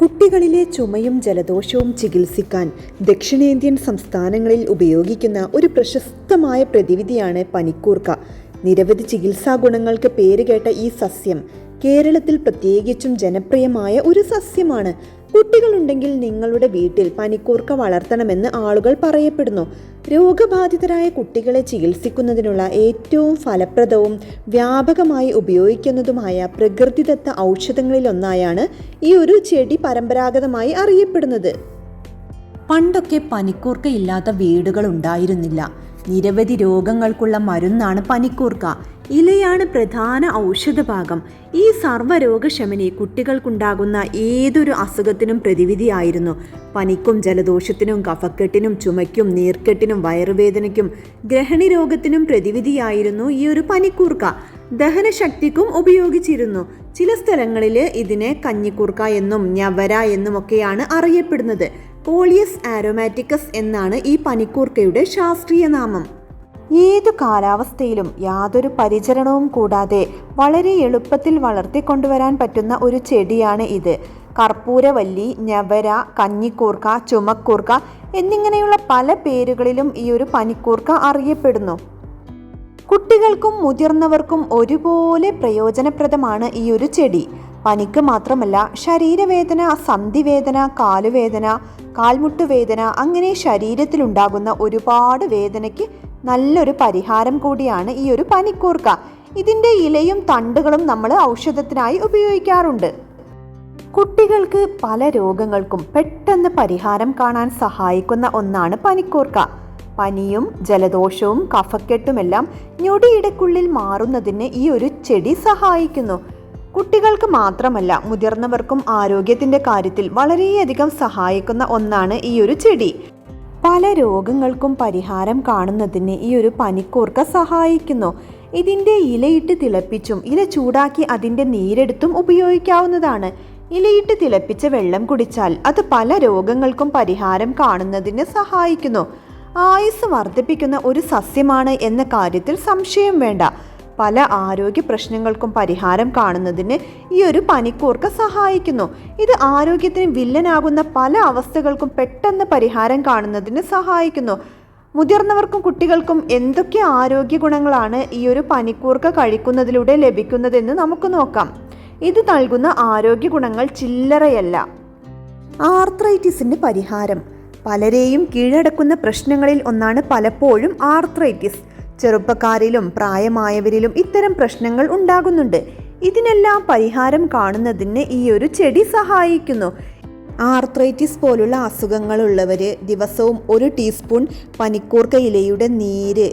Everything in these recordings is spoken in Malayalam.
കുട്ടികളിലെ ചുമയും ജലദോഷവും ചികിത്സിക്കാൻ ദക്ഷിണേന്ത്യൻ സംസ്ഥാനങ്ങളിൽ ഉപയോഗിക്കുന്ന ഒരു പ്രശസ്തമായ പ്രതിവിധിയാണ് പനിക്കൂർക്ക. നിരവധി ചികിത്സാ ഗുണങ്ങൾക്ക് പേരുകേട്ട ഈ സസ്യം കേരളത്തിൽ പ്രത്യേകിച്ചും ജനപ്രിയമായ ഒരു സസ്യമാണ്. കുട്ടികളുണ്ടെങ്കിൽ നിങ്ങളുടെ വീട്ടിൽ പനിക്കൂർക്ക വളർത്തണമെന്ന് ആളുകൾ പറയപ്പെടുന്നു. രോഗബാധിതരായ കുട്ടികളെ ചികിത്സിക്കുന്നതിനുള്ള ഏറ്റവും ഫലപ്രദവും വ്യാപകമായി ഉപയോഗിക്കുന്നതുമായ പ്രകൃതിദത്ത ഔഷധങ്ങളിലൊന്നായാണ് ഈ ഒരു ചെടി പരമ്പരാഗതമായി അറിയപ്പെടുന്നത്. പണ്ടൊക്കെ പനിക്കൂർക്ക ഇല്ലാത്ത വീടുകൾ ഉണ്ടായിരുന്നില്ല. നിരവധി രോഗങ്ങൾക്കുള്ള മരുന്നാണ് പനിക്കൂർക്ക. ഇലയാണ് പ്രധാന ഔഷധഭാഗം. ഈ സർവരോഗശമനി കുട്ടികൾക്കുണ്ടാകുന്ന ഏതൊരു അസുഖത്തിനും പ്രതിവിധിയായിരുന്നു. പനിക്കും ജലദോഷത്തിനും കഫക്കെട്ടിനും ചുമയ്ക്കും നീർക്കെട്ടിനും വയറുവേദനയ്ക്കും ഗ്രഹണി രോഗത്തിനും പ്രതിവിധിയായിരുന്നു ഈ ഒരു പനിക്കൂർക്ക. ദഹനശക്തിക്കും ഉപയോഗിച്ചിരുന്നു. ചില സ്ഥലങ്ങളിൽ ഇതിനെ കഞ്ഞിക്കൂർക്ക എന്നും ഞവര എന്നുമൊക്കെയാണ് അറിയപ്പെടുന്നത്. കോളിയസ് ആരോമാറ്റിക്കസ് എന്നാണ് ഈ പനിക്കൂർക്കയുടെ ശാസ്ത്രീയ നാമം. ഏതു കാലാവസ്ഥയിലും യാതൊരു പരിചരണവും കൂടാതെ വളരെ എളുപ്പത്തിൽ വളർത്തിക്കൊണ്ടുവരാൻ പറ്റുന്ന ഒരു ചെടിയാണ് ഇത്. കർപ്പൂരവല്ലി ഞവര കഞ്ഞിക്കൂർക്ക ചുമക്കൂർക്ക എന്നിങ്ങനെയുള്ള പല പേരുകളിലും ഈ ഒരു പനിക്കൂർക്ക അറിയപ്പെടുന്നു. കുട്ടികൾക്കും മുതിർന്നവർക്കും ഒരുപോലെ പ്രയോജനപ്രദമാണ് ഈ ഒരു ചെടി. പനിക്ക് മാത്രമല്ല ശരീരവേദന സന്ധിവേദന കാലുവേദന കാൽമുട്ടുവേദന അങ്ങനെ ശരീരത്തിലുണ്ടാകുന്ന ഒരുപാട് വേദനയ്ക്ക് നല്ലൊരു പരിഹാരം കൂടിയാണ് ഈ ഒരു പനിക്കൂർക്ക. ഇതിന്റെ ഇലയും തണ്ടുകളും നമ്മൾ ഔഷധത്തിനായി ഉപയോഗിക്കാറുണ്ട്. കുട്ടികൾക്ക് പല രോഗങ്ങൾക്കും പെട്ടെന്ന് പരിഹാരം കാണാൻ സഹായിക്കുന്ന ഒന്നാണ് പനിക്കൂർക്ക. പനിയും ജലദോഷവും കഫക്കെട്ടുമെല്ലാം ഞൊടിയിടക്കുള്ളിൽ മാറുന്നതിന് ഈ ഒരു ചെടി സഹായിക്കുന്നു. കുട്ടികൾക്ക് മാത്രമല്ല മുതിർന്നവർക്കും ആരോഗ്യത്തിന്റെ കാര്യത്തിൽ വളരെയധികം സഹായിക്കുന്ന ഒന്നാണ് ഈ ഒരു ചെടി. പല രോഗങ്ങൾക്കും പരിഹാരം കാണുന്നതിന് ഈ ഒരു പനിക്കൂർക്ക സഹായിക്കുന്നു. ഇതിന്റെ ഇലയിട്ട് തിളപ്പിച്ചും ഇല ചൂടാക്കി അതിന്റെ നീരെടുത്തും ഉപയോഗിക്കാവുന്നതാണ്. ഇലയിട്ട് തിളപ്പിച്ച വെള്ളം കുടിച്ചാൽ അത് പല രോഗങ്ങൾക്കും പരിഹാരം കാണുന്നതിന് സഹായിക്കുന്നു. ആയുസ് വർദ്ധിപ്പിക്കുന്ന ഒരു സസ്യമാണ് എന്ന കാര്യത്തിൽ സംശയം വേണ്ട. പല ആരോഗ്യ പ്രശ്നങ്ങൾക്കും പരിഹാരം കാണുന്നതിന് ഈ ഒരു പനിക്കൂർക്ക സഹായിക്കുന്നു. ഇത് ആരോഗ്യത്തിന് വില്ലനാകുന്ന പല അവസ്ഥകൾക്കും പെട്ടെന്ന് പരിഹാരം കാണുന്നതിന് സഹായിക്കുന്നു. മുതിർന്നവർക്കും കുട്ടികൾക്കും എന്തൊക്കെ ആരോഗ്യ ഗുണങ്ങളാണ് ഈ ഒരു പനിക്കൂർക്ക കഴിക്കുന്നതിലൂടെ ലഭിക്കുന്നതെന്ന് നമുക്ക് നോക്കാം. ഇത് നൽകുന്ന ആരോഗ്യ ഗുണങ്ങൾ ചില്ലറയല്ല. ആർത്രൈറ്റിസിന്റെ പരിഹാരം. പലരെയും കീഴടക്കുന്ന പ്രശ്നങ്ങളിൽ ഒന്നാണ് പലപ്പോഴും ആർത്രൈറ്റിസ്. ചെറുപ്പക്കാരിലും പ്രായമായവരിലും ഇത്തരം പ്രശ്നങ്ങൾ ഉണ്ടാകുന്നുണ്ട്. ഇതിനെല്ലാം പരിഹാരം കാണുന്നതിന് ഈ ഒരു ചെടി സഹായിക്കുന്നു. ആർത്രൈറ്റിസ് പോലുള്ള അസുഖങ്ങളുള്ളവർ ദിവസവും ഒരു ടീസ്പൂൺ പനിക്കൂർക്ക ഇലയുടെ നീര്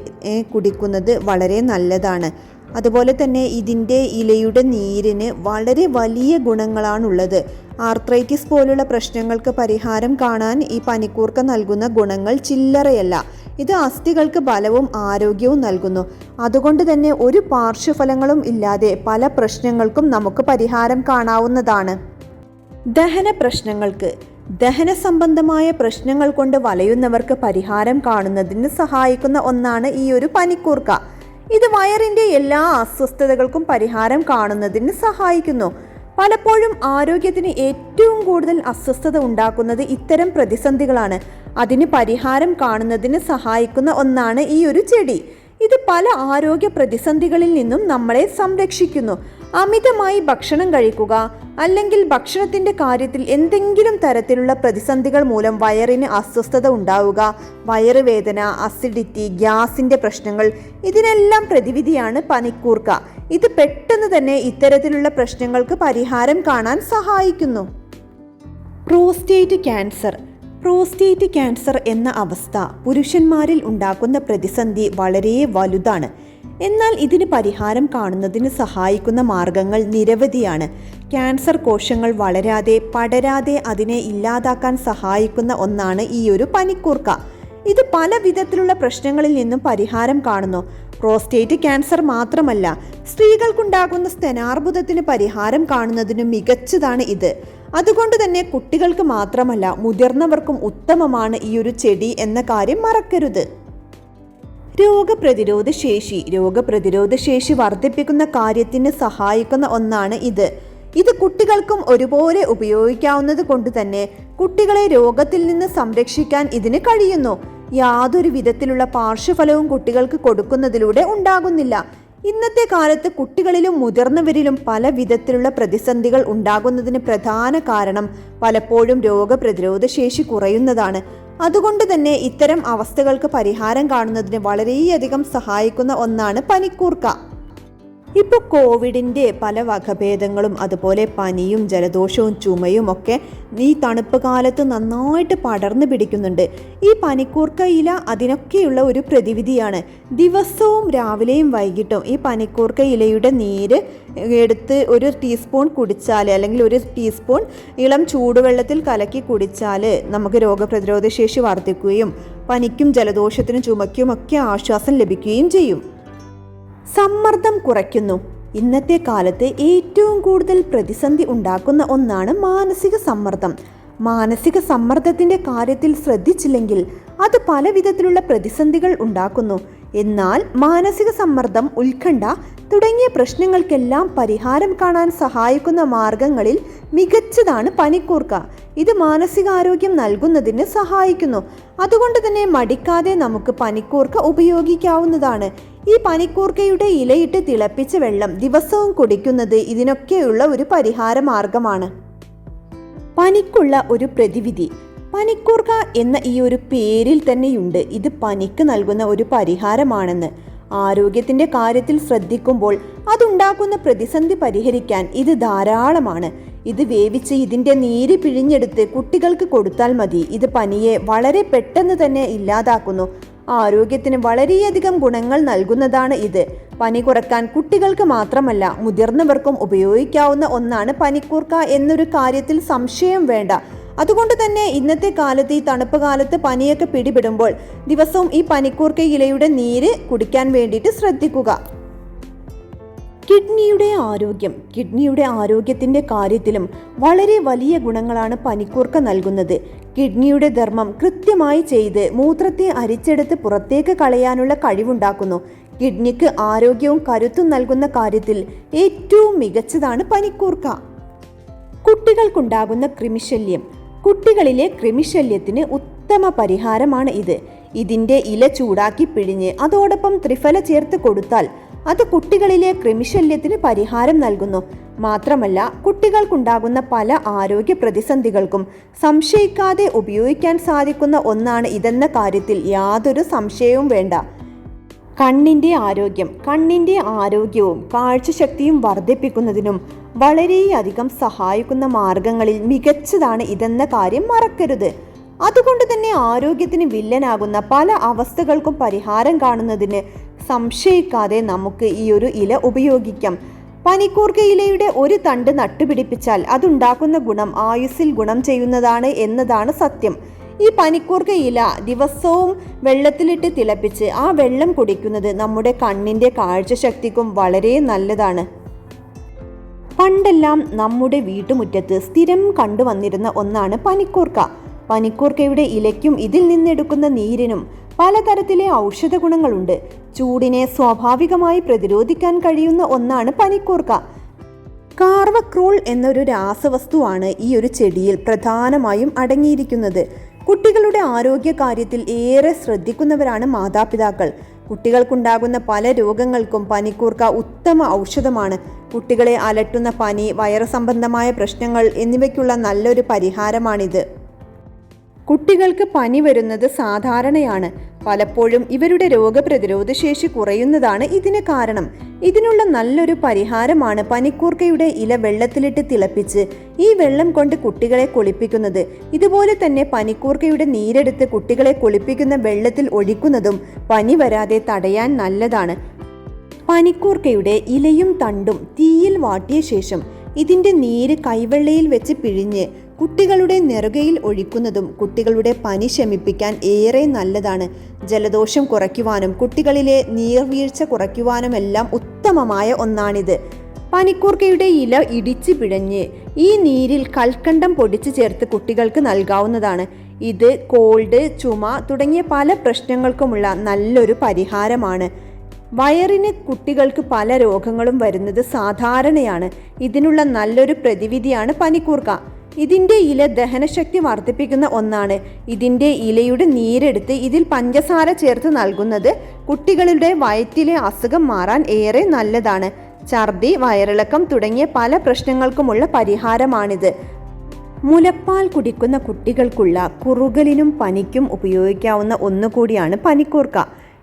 കുടിക്കുന്നത് വളരെ നല്ലതാണ്. അതുപോലെ തന്നെ ഇതിന്റെ ഇലയുടെ നീരിന് വളരെ വലിയ ഗുണങ്ങളാണുള്ളത്. ആർത്രൈറ്റിസ് പോലുള്ള പ്രശ്നങ്ങൾക്ക് പരിഹാരം കാണാൻ ഈ പനിക്കൂർക്ക നൽകുന്ന ഗുണങ്ങൾ ചില്ലറയല്ല. ഇത് അസ്ഥികൾക്ക് ബലവും ആരോഗ്യവും നൽകുന്നു. അതുകൊണ്ട് തന്നെ ഒരു പാർശ്വഫലങ്ങളും ഇല്ലാതെ പല പ്രശ്നങ്ങൾക്കും നമുക്ക് പരിഹാരം കാണാവുന്നതാണ്. ദഹന പ്രശ്നങ്ങൾക്ക്. ദഹന സംബന്ധമായ പ്രശ്നങ്ങൾ കൊണ്ട് വലയുന്നവർക്ക് പരിഹാരം കാണുന്നതിന് സഹായിക്കുന്ന ഒന്നാണ് ഈ ഒരു പനിക്കൂർക്ക. ഇത് വയറിന്റെ എല്ലാ അസ്വസ്ഥതകൾക്കും പരിഹാരം കാണുന്നതിന് സഹായിക്കുന്നു. പലപ്പോഴും ആരോഗ്യത്തിന് ഏറ്റവും കൂടുതൽ അസ്വസ്ഥത ഉണ്ടാക്കുന്നത് ഇത്തരം പ്രതിസന്ധികളാണ്. അതിന് പരിഹാരം കാണുന്നതിന് സഹായിക്കുന്ന ഒന്നാണ് ഈ ഒരു ചെടി. ഇത് പല ആരോഗ്യ പ്രതിസന്ധികളിൽ നിന്നും നമ്മളെ സംരക്ഷിക്കുന്നു. അമിതമായി ഭക്ഷണം കഴിക്കുക അല്ലെങ്കിൽ ഭക്ഷണത്തിന്റെ കാര്യത്തിൽ എന്തെങ്കിലും തരത്തിലുള്ള പ്രതിസന്ധികൾ മൂലം വയറിന് അസ്വസ്ഥത ഉണ്ടാവുക വയറുവേദന അസിഡിറ്റി ഗ്യാസിന്റെ പ്രശ്നങ്ങൾ ഇതിനെല്ലാം പ്രതിവിധിയാണ് പനിക്കൂർക്ക. ഇത് പെട്ടെന്ന് തന്നെ ഇത്തരത്തിലുള്ള പ്രശ്നങ്ങൾക്ക് പരിഹാരം കാണാൻ സഹായിക്കുന്നു. Prostate cancer. പ്രോസ്റ്റേറ്റ് ക്യാൻസർ എന്ന അവസ്ഥ പുരുഷന്മാരിൽ ഉണ്ടാക്കുന്ന പ്രതിസന്ധി വളരെ വലുതാണ്. എന്നാൽ ഇതിന് പരിഹാരം കാണുന്നതിന് സഹായിക്കുന്ന മാർഗങ്ങൾ നിരവധിയാണ്. ക്യാൻസർ കോശങ്ങൾ വളരാതെ പടരാതെ അതിനെ ഇല്ലാതാക്കാൻ സഹായിക്കുന്ന ഒന്നാണ് ഈ ഒരു പനിക്കൂർക്ക. ഇത് പല വിധത്തിലുള്ള പ്രശ്നങ്ങളിൽ നിന്നും പരിഹാരം കാണുന്നു. പ്രോസ്റ്റേറ്റ് ക്യാൻസർ മാത്രമല്ല സ്ത്രീകൾക്കുണ്ടാകുന്ന സ്തനാർബുദത്തിന് പരിഹാരം കാണുന്നതിനും മികച്ചതാണ് ഇത്. അതുകൊണ്ട് തന്നെ കുട്ടികൾക്ക് മാത്രമല്ല മുതിർന്നവർക്കും ഉത്തമമാണ് ഈ ഒരു ചെടി എന്ന കാര്യം മറക്കരുത്. രോഗപ്രതിരോധ ശേഷി രോഗപ്രതിരോധ ശേഷി വർദ്ധിപ്പിക്കുന്ന കാര്യത്തിന് സഹായിക്കുന്ന ഒന്നാണ് ഇത്. ഇത് കുട്ടികൾക്കും ഒരുപോലെ ഉപയോഗിക്കാവുന്നത് കൊണ്ട് തന്നെ കുട്ടികളെ രോഗത്തിൽ നിന്ന് സംരക്ഷിക്കാൻ ഇതിന് കഴിയുന്നു. യാതൊരു വിധത്തിലുള്ള പാർശ്വഫലവും കുട്ടികൾക്ക് കൊടുക്കുന്നതിലൂടെ ഉണ്ടാകുന്നില്ല. ഇന്നത്തെ കാലത്ത് കുട്ടികളിലും മുതിർന്നവരിലും പല വിധത്തിലുള്ള പ്രതിസന്ധികൾ ഉണ്ടാകുന്നതിന് പ്രധാന കാരണം പലപ്പോഴും രോഗപ്രതിരോധ ശേഷി കുറയുന്നതാണ്. അതുകൊണ്ട് തന്നെ ഇത്തരം അവസ്ഥകൾക്ക് പരിഹാരം കാണുന്നതിന് വളരെയധികം സഹായിക്കുന്ന ഒന്നാണ് പനിക്കൂർക്ക. ഇപ്പോൾ കോവിഡിന്റെ പല വകഭേദങ്ങളും അതുപോലെ പനിയും ജലദോഷവും ചുമയും ഒക്കെ ഈ തണുപ്പ് കാലത്ത് നന്നായിട്ട് പടർന്നു പിടിക്കുന്നുണ്ട്. ഈ പനിക്കൂർക്ക ഇല അതിനൊക്കെയുള്ള ഒരു പ്രതിവിധിയാണ്. ദിവസവും രാവിലെയും വൈകിട്ടും ഈ പനിക്കൂർക്ക ഇലയുടെ നീര് എടുത്ത് ഒരു ടീസ്പൂൺ കുടിച്ചാൽ അല്ലെങ്കിൽ ഒരു ടീസ്പൂൺ ഇളം ചൂടുവെള്ളത്തിൽ കലക്കി കുടിച്ചാൽ നമുക്ക് രോഗപ്രതിരോധ ശേഷി വർദ്ധിക്കുകയും പനിക്കും ജലദോഷത്തിനും ചുമയ്ക്കും ഒക്കെ ആശ്വാസം ലഭിക്കുകയും ചെയ്യും. സമ്മർദ്ദം കുറയ്ക്കുന്നു. ഇന്നത്തെ കാലത്ത് ഏറ്റവും കൂടുതൽ പ്രതിസന്ധി ഉണ്ടാക്കുന്ന ഒന്നാണ് മാനസിക സമ്മർദ്ദം. മാനസിക സമ്മർദ്ദത്തിന്റെ കാര്യത്തിൽ ശ്രദ്ധിച്ചില്ലെങ്കിൽ അത് പല വിധത്തിലുള്ള പ്രതിസന്ധികൾ ഉണ്ടാക്കുന്നു. എന്നാൽ മാനസിക സമ്മർദ്ദം ഉത്കണ്ഠ തുടങ്ങിയ പ്രശ്നങ്ങൾക്കെല്ലാം പരിഹാരം കാണാൻ സഹായിക്കുന്ന മാർഗങ്ങളിൽ മികച്ചതാണ് പനിക്കൂർക്ക. ഇത് മാനസികാരോഗ്യം നൽകുന്നതിന് സഹായിക്കുന്നു. അതുകൊണ്ട് തന്നെ മടിക്കാതെ നമുക്ക് പനിക്കൂർക്ക ഉപയോഗിക്കാവുന്നതാണ്. ഈ പനിക്കൂർക്കയുടെ ഇലയിട്ട് തിളപ്പിച്ച വെള്ളം ദിവസവും കുടിക്കുന്നത് ഇതിനൊക്കെയുള്ള ഒരു പരിഹാര മാർഗമാണ് പനിക്കുള്ള ഒരു പ്രതിവിധി. പനിക്കൂർക്ക എന്ന ഈ ഒരു പേരിൽ തന്നെയുണ്ട് ഇത് പനിക്ക് നൽകുന്ന ഒരു പരിഹാരമാണെന്ന്. ആരോഗ്യത്തിന്റെ കാര്യത്തിൽ ശ്രദ്ധിക്കുമ്പോൾ അതുണ്ടാക്കുന്ന പ്രതിസന്ധി പരിഹരിക്കാൻ ഇത് ധാരാളമാണ്. ഇത് വേവിച്ച് ഇതിന്റെ നീര് പിഴിഞ്ഞെടുത്ത് കുട്ടികൾക്ക് കൊടുത്താൽ മതി. ഇത് പനിയെ വളരെ പെട്ടെന്ന് തന്നെ ഇല്ലാതാക്കുന്നു. ആരോഗ്യത്തിന് വളരെയധികം ഗുണങ്ങൾ നൽകുന്നതാണ് ഇത്. പനി കുറയ്ക്കാൻ കുട്ടികൾക്ക് മാത്രമല്ല മുതിർന്നവർക്കും ഉപയോഗിക്കാവുന്ന ഒന്നാണ് പനിക്കൂർക്ക എന്നൊരു കാര്യത്തിൽ സംശയം വേണ്ട. അതുകൊണ്ട് തന്നെ ഇന്നത്തെ കാലത്ത് ഈ തണുപ്പ് കാലത്ത് പനിയൊക്കെ പിടിപെടുമ്പോൾ ദിവസവും ഈ പനിക്കൂർക്ക ഇലയുടെ നീര് കുടിക്കാൻ വേണ്ടിയിട്ട് ശ്രദ്ധിക്കുക. കിഡ്നിയുടെ ആരോഗ്യം. കിഡ്നിയുടെ ആരോഗ്യത്തിന്റെ കാര്യത്തിലും വളരെ വലിയ ഗുണങ്ങളാണ് പനിക്കൂർക്ക നൽകുന്നത്. കിഡ്നിയുടെ ധർമ്മം കൃത്യമായി ചെയ്ത് മൂത്രത്തെ അരിച്ചെടുത്ത് പുറത്തേക്ക് കളയാനുള്ള കഴിവുണ്ടാക്കുന്നു. കിഡ്നിക്ക് ആരോഗ്യവും കരുത്തും നൽകുന്ന കാര്യത്തിൽ ഏറ്റവും മികച്ചതാണ് പനിക്കൂർക്ക. കുട്ടികൾക്കുണ്ടാകുന്ന കൃമിശല്യം. കുട്ടികളിലെ കൃമിശല്യത്തിന് ഉത്തമ പരിഹാരമാണ് ഇത്. ഇതിന്റെ ഇല ചൂടാക്കി പിഴിഞ്ഞ് അതോടൊപ്പം ത്രിഫല ചേർത്ത് കൊടുത്താൽ അത് കുട്ടികളിലെ ക്രിമിശല്യത്തിന് പരിഹാരം നൽകുന്നു. മാത്രമല്ല കുട്ടികൾക്കുണ്ടാകുന്ന പല ആരോഗ്യ പ്രതിസന്ധികൾക്കും സംശയിക്കാതെ ഉപയോഗിക്കാൻ സാധിക്കുന്ന ഒന്നാണ് ഇതെന്ന കാര്യത്തിൽ യാതൊരു സംശയവും വേണ്ട. കണ്ണിന്റെ ആരോഗ്യം കണ്ണിന്റെ ആരോഗ്യവും കാഴ്ചശക്തിയും വർദ്ധിപ്പിക്കുന്നതിനും വളരെയധികം സഹായിക്കുന്ന മാർഗങ്ങളിൽ മികച്ചതാണ് ഇതെന്ന കാര്യം മറക്കരുത്. അതുകൊണ്ട് തന്നെ ആരോഗ്യത്തിന് വില്ലനാകുന്ന പല അവസ്ഥകൾക്കും പരിഹാരം കാണുന്നതിന് സംശയിക്കാതെ നമുക്ക് ഈ ഒരു ഇല ഉപയോഗിക്കാം. പനിക്കൂർക്ക ഇലയുടെ ഒരു തണ്ട് നട്ടുപിടിപ്പിച്ചാൽ അതുണ്ടാക്കുന്ന ഗുണം ആയുസ്സിൽ ഗുണം ചെയ്യുന്നതാണ് എന്നതാണ് സത്യം. ഈ പനിക്കൂർക്ക ഇല ദിവസവും വെള്ളത്തിലിട്ട് തിളപ്പിച്ച് ആ വെള്ളം കുടിക്കുന്നത് നമ്മുടെ കണ്ണിന്റെ കാഴ്ചശക്തിക്കും വളരെ നല്ലതാണ്. പണ്ടെല്ലാം നമ്മുടെ വീട്ടുമുറ്റത്ത് സ്ഥിരം കണ്ടുവന്നിരുന്ന ഒന്നാണ് പനിക്കൂർക്ക. പനിക്കൂർക്കയുടെ ഇലയ്ക്കും ഇതിൽ നിന്നെടുക്കുന്ന നീരിനും പലതരത്തിലെ ഔഷധ ഗുണങ്ങളുണ്ട്. ചൂടിനെ സ്വാഭാവികമായി പ്രതിരോധിക്കാൻ കഴിയുന്ന ഒന്നാണ് പനിക്കൂർക്ക. കാർവക്രൂൾ എന്നൊരു രാസവസ്തുവാണ് ഈ ഒരു ചെടിയിൽ പ്രധാനമായും അടങ്ങിയിരിക്കുന്നത്. കുട്ടികളുടെ ആരോഗ്യ കാര്യത്തിൽ ഏറെ ശ്രദ്ധിക്കുന്നവരാണ് മാതാപിതാക്കൾ. കുട്ടികൾക്കുണ്ടാകുന്ന പല രോഗങ്ങൾക്കും പനിക്കൂർക്ക ഉത്തമ ഔഷധമാണ്. കുട്ടികളെ അലട്ടുന്ന പനി വയറു സംബന്ധമായ പ്രശ്നങ്ങൾ എന്നിവയ്ക്കുള്ള നല്ലൊരു പരിഹാരമാണിത്. കുട്ടികൾക്ക് പനി വരുന്നത് സാധാരണയാണ്. പലപ്പോഴും ഇവരുടെ രോഗപ്രതിരോധ ശേഷി കുറയുന്നതാണ് ഇതിന് കാരണം. ഇതിനുള്ള നല്ലൊരു പരിഹാരമാണ് പനിക്കൂർക്കയുടെ ഇല വെള്ളത്തിലിട്ട് തിളപ്പിച്ച് ഈ വെള്ളം കൊണ്ട് കുട്ടികളെ കുളിപ്പിക്കുന്നത്. ഇതുപോലെ തന്നെ പനിക്കൂർക്കയുടെ നീരെടുത്ത് കുട്ടികളെ കുളിപ്പിക്കുന്ന വെള്ളത്തിൽ ഒഴിക്കുന്നതും പനി വരാതെ തടയാൻ നല്ലതാണ്. പനിക്കൂർക്കയുടെ ഇലയും തണ്ടും തീയിൽ വാട്ടിയ ശേഷം ഇതിന്റെ നീര് കൈവെള്ളയിൽ വെച്ച് പിഴിഞ്ഞ് കുട്ടികളുടെ നെറുകയിൽ ഒഴിക്കുന്നതും കുട്ടികളുടെ പനി ശമിപ്പിക്കാൻ ഏറെ നല്ലതാണ്. ജലദോഷം കുറയ്ക്കുവാനും കുട്ടികളിലെ നീർവീഴ്ച കുറയ്ക്കുവാനുമെല്ലാം ഉത്തമമായ ഒന്നാണിത്. പനിക്കൂർക്കയുടെ ഇല ഇടിച്ചു പിഴഞ്ഞ് ഈ നീരിൽ കൽക്കണ്ടം പൊടിച്ച് ചേർത്ത് കുട്ടികൾക്ക് നൽകാവുന്നതാണ്. ഇത് കോൾഡ് ചുമ തുടങ്ങിയ പല പ്രശ്നങ്ങൾക്കുമുള്ള നല്ലൊരു പരിഹാരമാണ്. വയറിന് കുട്ടികൾക്ക് പല രോഗങ്ങളും വരുന്നത് സാധാരണയാണ്. ഇതിനുള്ള നല്ലൊരു പ്രതിവിധിയാണ് പനിക്കൂർക്ക. ഇതിന്റെ ഇല ദഹനശക്തി വർദ്ധിപ്പിക്കുന്ന ഒന്നാണ്. ഇതിന്റെ ഇലയുടെ നീരെടുത്ത് ഇതിൽ പഞ്ചസാര ചേർത്ത് നൽകുന്നത് കുട്ടികളുടെ വയറ്റിലെ അസുഖം മാറാൻ ഏറെ നല്ലതാണ്. ഛർദി വയറിളക്കം തുടങ്ങിയ പല പ്രശ്നങ്ങൾക്കുമുള്ള പരിഹാരമാണിത്. മുലപ്പാൽ കുടിക്കുന്ന കുട്ടികൾക്കുള്ള കുറുകലിനും പനിക്കും ഉപയോഗിക്കാവുന്ന ഒന്നുകൂടിയാണ് പനിക്കൂർക്ക.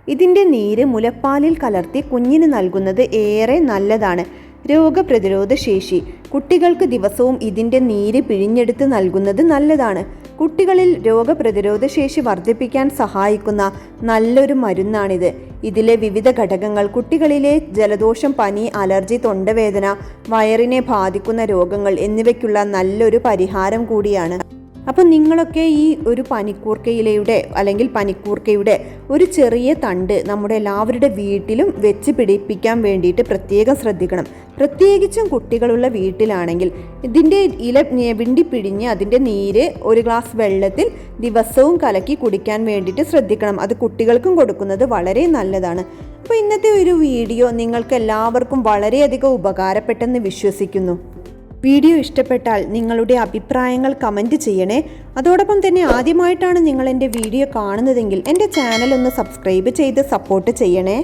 ഇതിന്റെ നീര് മുലപ്പാലിൽ കലർത്തി കുഞ്ഞിന് നൽകുന്നത് ഏറെ നല്ലതാണ്. രോഗപ്രതിരോധ ശേഷി കുട്ടികൾക്ക് ദിവസവും ഇതിന്റെ നീര് പിഴിഞ്ഞെടുത്ത് നൽകുന്നത് നല്ലതാണ്. കുട്ടികളിൽ രോഗപ്രതിരോധ ശേഷി വർദ്ധിപ്പിക്കാൻ സഹായിക്കുന്ന നല്ലൊരു മരുന്നാണിത്. ഇതിലെ വിവിധ ഘടകങ്ങൾ കുട്ടികളിലെ ജലദോഷം പനി അലർജി തൊണ്ടവേദന വയറിനെ ബാധിക്കുന്ന രോഗങ്ങൾ എന്നിവയ്ക്കുള്ള നല്ലൊരു പരിഹാരം കൂടിയാണ്. അപ്പം നിങ്ങളൊക്കെ ഈ ഒരു പനിക്കൂർക്കയിലയുടെ അല്ലെങ്കിൽ പനിക്കൂർക്കയുടെ ഒരു ചെറിയ തണ്ട് നമ്മുടെ എല്ലാവരുടെ വീട്ടിലും വെച്ച് പിടിപ്പിക്കാൻ വേണ്ടിയിട്ട് പ്രത്യേകം ശ്രദ്ധിക്കണം. പ്രത്യേകിച്ചും കുട്ടികളുള്ള വീട്ടിലാണെങ്കിൽ ഇതിന്റെ ഇല വിണ്ടി പിഴിഞ്ഞ് അതിന്റെ നീര് ഒരു ഗ്ലാസ് വെള്ളത്തിൽ ദിവസവും കലക്കി കുടിക്കാൻ വേണ്ടിയിട്ട് ശ്രദ്ധിക്കണം. അത് കുട്ടികൾക്കും കൊടുക്കുന്നത് വളരെ നല്ലതാണ്. അപ്പോൾ ഇന്നത്തെ ഒരു വീഡിയോ നിങ്ങൾക്ക് എല്ലാവർക്കും വളരെയധികം ഉപകാരപ്പെട്ടെന്ന് വിശ്വസിക്കുന്നു. വീഡിയോ ഇഷ്ടപ്പെട്ടാൽ നിങ്ങളുടെ അഭിപ്രായങ്ങൾ കമന്റ് ചെയ്യണേ. അതോടൊപ്പം തന്നെ ആദ്യമായിട്ടാണ് നിങ്ങൾ എന്റെ വീഡിയോ കാണുന്നതെങ്കിൽ എന്റെ ചാനൽ ഒന്ന് സബ്സ്ക്രൈബ് ചെയ്ത് സപ്പോർട്ട് ചെയ്യണേ.